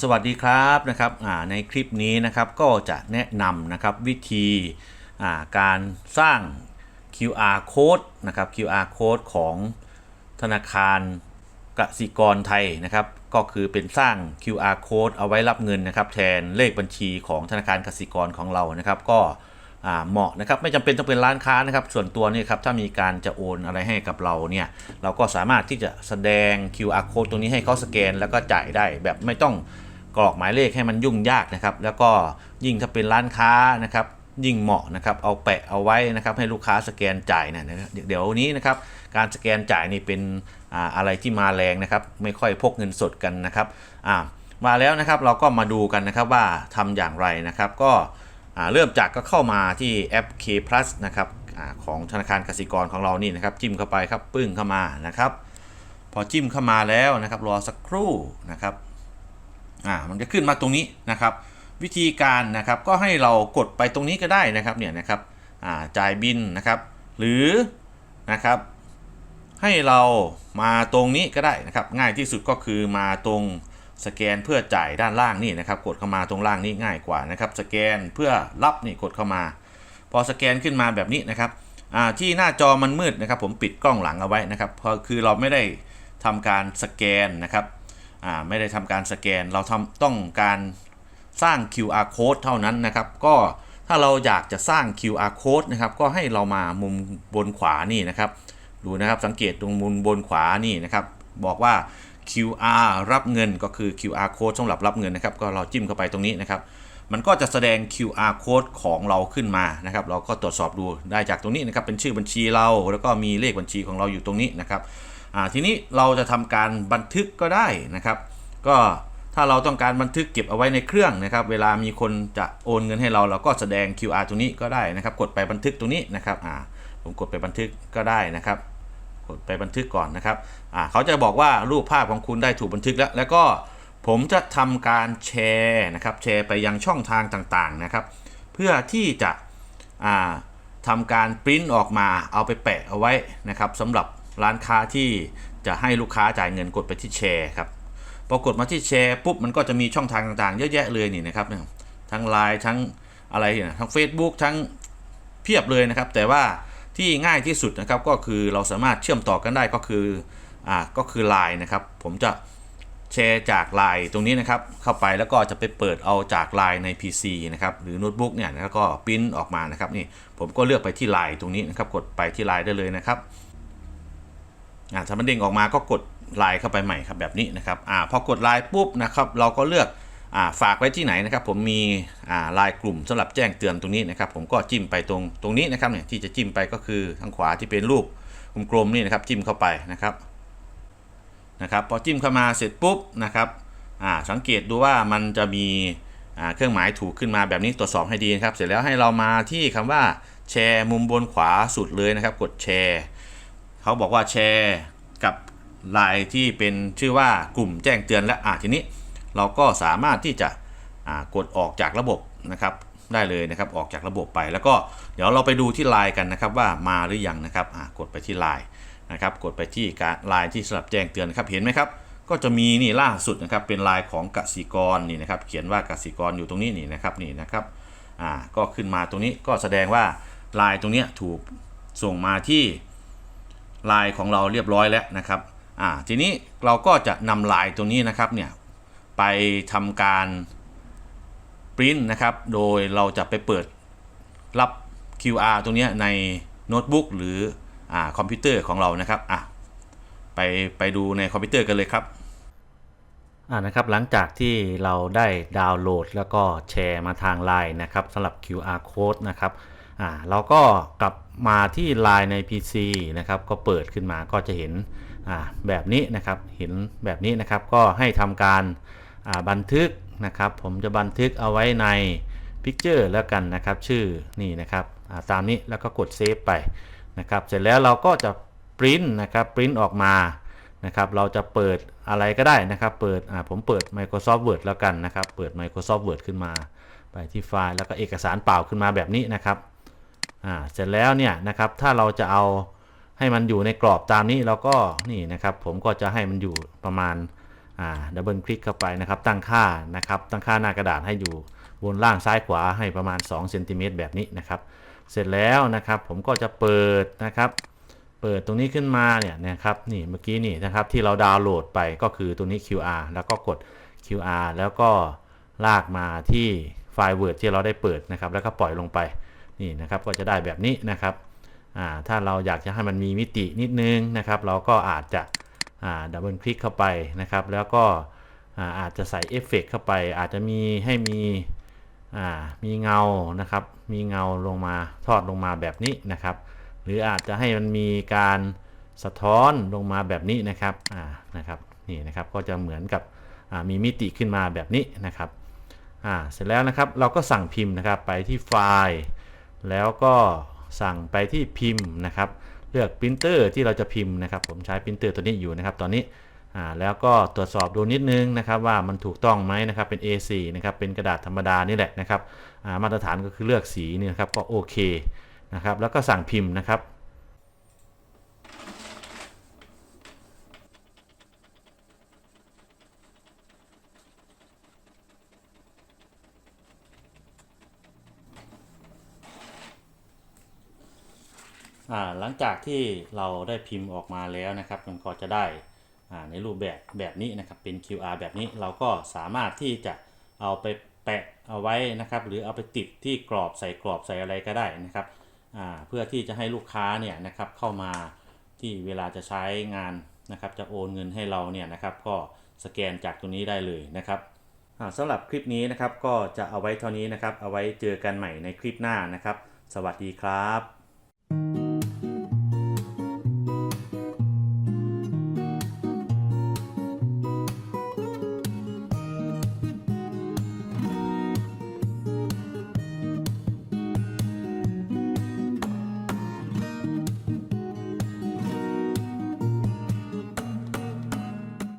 สวัสดีครับนะครับในคลิปนี้นะครับก็จะแนะนำนะครับวิธีการสร้าง QR code นะครับ QR code ของธนาคารกสิกรไทยนะครับ ก็คือเป็นสร้าง QR code เอาไว้รับเงินนะครับ แทนเลขบัญชีของธนาคารกสิกรของเรานะครับ ก็ เหมาะนะครับไม่จำเป็นต้องเป็นร้านค้านะครับ ส่วนตัวนี่ครับถ้ามีการจะโอนอะไรให้กับเราเนี่ยเราก็สามารถที่จะแสดง QR code ตรงนี้ให้เขาสแกนแล้วก็จ่ายได้แบบไม่ต้องกรอกหมายเลขให้มันยุ่งยากนะครับ แล้วก็ยิ่งถ้าเป็นร้านค้านะครับยิ่งเหมาะนะครับ เอาแปะเอาไว้นะครับ ให้ลูกค้าสแกนจ่ายเนี่ยเดี๋ยวนี้นะครับ การสแกนจ่ายนี่เป็นอะไรที่มาแรงนะครับ ไม่ค่อยพกเงินสดกันนะครับมาแล้วนะครับเราก็มาดูกันนะครับว่าทำอย่างไรนะครับ ก็ เริ่มจากก็เข้ามาที่แอป K Plus นะครับอาของธนาคารกสิกรของเรานี่นะครับ จิ้มเข้าไปครับปึ้งเข้ามานะครับ พอจิ้มเข้ามาแล้วนะครับ รอสักครู่นะครับอ่ามันจะขึ้นมาตรงนี้นะครับ วิธีการนะครับก็ให้เรากดไปตรงนี้ก็ได้นะครับเนี่ยนะครับอ่าจ่ายบินนะครับ หรือนะครับ ให้เรามาตรงนี้ก็ได้นะครับ ง่ายที่สุดก็คือมาตรง สแกนเพื่อจ่ายด้านล่างนี่นะครับ กดเข้ามาตรงล่างนี่ง่ายกว่านะครับ สแกนเพื่อรับนี่กดเข้ามา พอสแกนขึ้นมาแบบนี้นะครับที่หน้าจอมันมืดนะครับ ผมปิดกล้องหลังเอาไว้นะครับเพราะคือเราไม่ได้ทำการสแกนนะครับไม่ได้ทำการสแกน เราทำต้องการสร้าง QR code เท่านั้นนะครับ ก็ถ้าเราอยากจะสร้าง QR code นะครับ ก็ให้เรามามุมบนขวานี่นะครับ ดูนะครับสังเกตตรงมุมบนขวานี่นะครับ บอกว่า QR รับเงินก็คือ QR code สำหรับรับเงินนะครับ ก็เราจิ้มเข้าไปตรงนี้นะครับ มันก็จะแสดง QR code ของเราขึ้นมานะครับ เราก็ตรวจสอบดูได้จากตรงนี้นะครับ เป็นชื่อบัญชีเราแล้วก็มีเลขบัญชีของเราอยู่ตรงนี้นะครับทีนี้เราจะทำการบันทึกก็ได้นะครับ ก็ถ้าเราต้องการบันทึกเก็บเอาไว้ในเครื่องนะครับ เวลามีคนจะโอนเงินให้เรา เราก็แสดง QR ตรงนี้ก็ได้นะครับ กดไปบันทึกตรงนี้นะครับผมกดไปบันทึกก็ได้นะครับ กดไปบันทึกก่อนนะครับอ่าเขาจะบอกว่ารูปภาพของคุณได้ถูกบันทึกแล้ว แล้วก็ผมจะทำการแชร์นะครับ แชร์ไปยังช่องทางต่างๆนะครับ เพื่อที่จะอ่าทำการปริ้นออกมาเอาไปแปะเอาไว้นะครับสำหรับร้านค้าที่จะให้ลูกค้าจ่ายเงินกดไปที่แชร์ครับพอกดมาที่แชร์ปุ๊บมันก็จะมีช่องทางต่างๆเยอะแยะเลยนี่นะครับเนี่ยทั้ง Line ทั้งอะไรนี่ยทั้ง Facebook ทั้งเพียบเลยนะครับ แต่ว่า ที่ง่ายที่สุดนะครับก็คือเราสามารถเชื่อมต่อกันได้ก็คืออ่าก็คือ Line นะครับผมจะแชร์จาก Line ตรงนี้นะครับเข้าไปแล้วก็จะไปเปิดเอาจาก Line ใน PC นะครับหรือโน้ตบุ๊กเนี่ยแล้วก็ปริ้นออกมานะครับนี่ผมก็เลือกไปที่ Line ตรงนี้นะครับกดไปที่ Line ได้เลยนะครับอ่าถ้ามันเด้งออกมาก็กดไลน์เข้าไปใหม่ครับแบบนี้นะครับอ่าพอกดไลน์ปุ๊บนะครับเราก็เลือก ฝากไว้ที่ไหนนะครับ ผมมีอ่าไลน์กลุ่มสำหรับแจ้งเตือนตรงนี้นะครับ ผมก็จิ้มไปตรงตรงนี้นะครับเนี่ยที่จะจิ้มไปก็คือทางขวาที่เป็นรูปกลมๆนี่นะครับจิ้มเข้าไปนะครับนะครับพอจิ้มเข้ามาเสร็จปุ๊บนะครับสังเกตดูว่ามันจะมีเครื่องหมายถูกขึ้นมาแบบนี้ตรวจสอบให้ดีนะครับ เสร็จแล้วให้เรามาที่คำว่าแชร์มุมบนขวาสุดเลยนะครับ กดแชร์เขาบอกว่าแชร์กับไลน์ที่เป็นชื่อว่ากลุ่มแจ้งเตือนและอ่าทีนี้ เราก็สามารถที่จะกดออกจากระบบนะครับได้เลยนะครับออกจากระบบไป แล้วก็เดี๋ยวเราไปดูที่ไลน์กันนะครับว่ามาหรือยังนะครับกดไปที่ไลน์นะครับกดไปที่การไลน์ที่สำหรับแจ้งเตือนนครับเห็นไหมครับ ก็จะมีนี่ล่าสุดนะครับเป็นไลน์ของกสิกรนี่นะครับเขียนว่ากสิกรอยู่ตรงนี้นี่นะครับนี่นะครับอ่าก็ขึ้นมาตรงนี้ก็แสดงว่าไลน์ตรงนี้ถูกส่งมาที่ลายของเราเรียบร้อยแล้วนะครับอ่าทีนี้เราก็จะนำลายตัวนี้นะครับเนี่ย ไปทำการปริ้นนะครับ โดยเราจะไปเปิดรับ QR ตรงนี้ในโน้ตบุ๊กหรืออคอมพิวเตอร์ของเรานะครับอะไปไปดูในคอมพิวเตอร์กันเลยครับอ่านะครับหลังจากที่เราได้ดาวน์โหลดแล้วก็แชร์มาทาง Line นะครับสำหรับ QR code นะครับอ่าเราก็กลับมาที่ Line ใน PC นะครับก็เปิดขึ้นมาก็จะเห็นอ่าแบบนี้นะครับเห็นแบบนี้นะครับก็ให้ทำการอ บันทึกนะครับ ผมจะบันทึกเอาไว้ใน Picture แล้วกันนะครับ ชื่อนี่นะครับตามนี้แล้วก็กดเซฟไปนะครับ เสร็จแล้วเราก็จะปริ้นนะครับปริ้นออกมานะครับ เราจะเปิดอะไรก็ได้นะครับ เปิดอ่าผมเปิด Microsoft Word แล้วกันนะครับ เปิด Microsoft Word ขึ้นมา ไปที่ไฟล์แล้วก็เอกสารเปล่าขึ้นมาแบบนี้นะครับอ่าเสร็จแล้วเนี่ยนะครับ ถ้าเราจะเอาให้มันอยู่ในกรอบตามนี้เราก็นี่นะครับ ผมก็จะให้มันอยู่ประมาณ ดับเบิลคลิกเข้าไปนะครับ ตั้งค่านะครับ ตั้งค่าหน้ากระดาษให้อยู่บนล่างซ้ายขวาให้ประมาณ2เซนติเมตรแบบนี้นะครับ เสร็จแล้วนะครับผมก็จะเปิดนะครับ เปิดตรงนี้ขึ้นมาเนี่ยนะครับนี่เมื่อกี้นี่นะครับที่เราดาวน์โหลดไปก็คือตัวนี้ QR แล้วก็กด QR แล้วก็ลากมาที่ไฟล์ Word ที่เราได้เปิดนะครับ แล้วก็ปล่อยลงไปนี่นะครับก็จะได้แบบนี้นะครับถ้าเราอยากจะให้มันมีมิตินิดนึงนะครับ เราก็อาจจะ ดับเบิลคลิกเข้าไปนะครับ แล้วก็อาอาจจะใส่เอฟเฟกเข้าไป อาจจะมีให้มีมีเงานะครับ มีเงาลงมาทอดลงมาแบบนี้นะครับ หรืออาจจะให้มันมีการสะท้อนลงมาแบบนี้นะครับนะครับนี่นะครับก็จะเหมือนกับมีมิติขึ้นมาแบบนี้นะครับเสร็จแล้วนะครับเราก็สั่งพิมพ์นะครับไปที่ไฟล์ แล้วก็สั่งไปที่พิมพ์นะครับ เลือกปรินเตอร์ที่เราจะพิมพ์นะครับ ผมใช้ปรินเตอร์ตัวนี้อยู่นะครับ ตอนนี้อ่าแล้วก็ตรวจสอบดูนิดนึงนะครับ ว่ามันถูกต้องไหมนะครับเป็น A4 นะครับเป็นกระดาษธรรมดานี่แหละนะครับอ่ามาตรฐานก็คือเลือกสีนี่นะครับก็โอเคนะครับแล้วก็สั่งพิมพ์นะครับ หลังจากที่เราได้พิมพ์ออกมาแล้วนะครับ มันก็จะได้ในรูปแบบแบบนี้นะครับ เป็น QR แบบนี้เราก็สามารถที่จะเอาไปแปะเอาไว้นะครับ หรือเอาไปติดที่กรอบใส่กรอบใส่อะไรก็ได้นะครับเพื่อที่จะให้ลูกค้าเนี่ยนะครับเข้ามาที่เวลาจะใช้งานนะครับ จะโอนเงินให้เราเนี่ยนะครับก็สแกนจากตรงนี้ได้เลยนะครับสำหรับคลิปนี้นะครับก็จะเอาไว้เท่านี้นะครับ เอาไว้เจอกันใหม่ในคลิปหน้านะครับ สวัสดีครับ